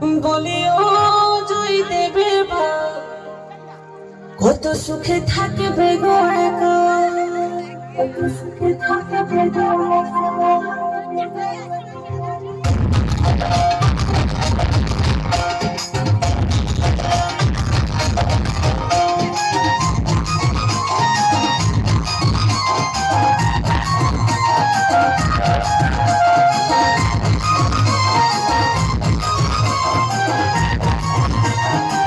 বলিও জয় দেবে কত সুখে থাকবে গো একা। কত সুখে থাকবে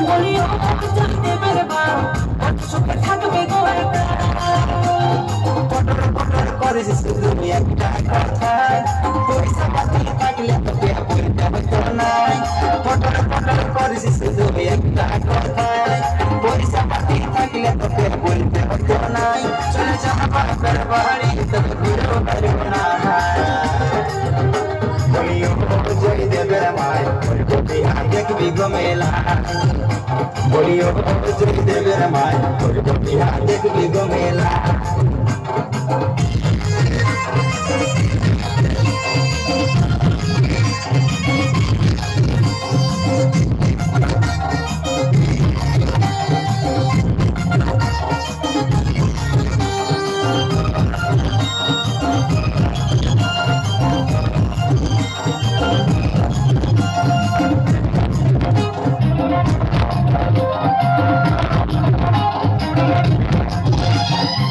বলিও বাপ, কত সুখ থাকবে গো একা। পটর পটর করিস শুধু একটা কথা পয়সা পাতি থাকলে তোকে বলতে হতো নাই পটর পটর করিস শুধু একটা কথা পয়সা পাতি থাকলে তোকে বলতে হতো নাই চলে যা বাপের বাড়ি, তোকে ঘুরেও পারব না। বলিও মায় কবি দেখবি গো মেলা বলিও জয় দেবের মায় কবি দেখবি গো মেলা লাগেরে মার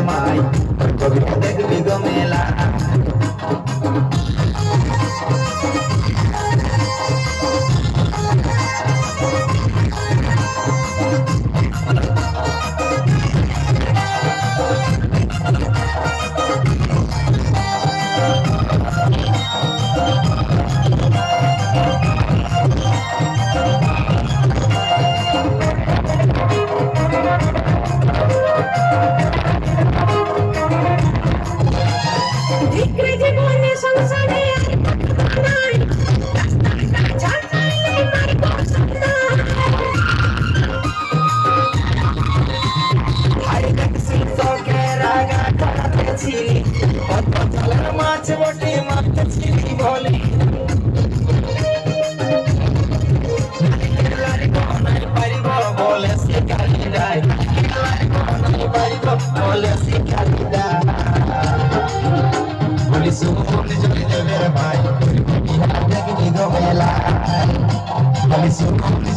মাই কবিতা দেখবি গো মেলা কত জলের মাছ বটে মারতেছিলি বলে Brasil.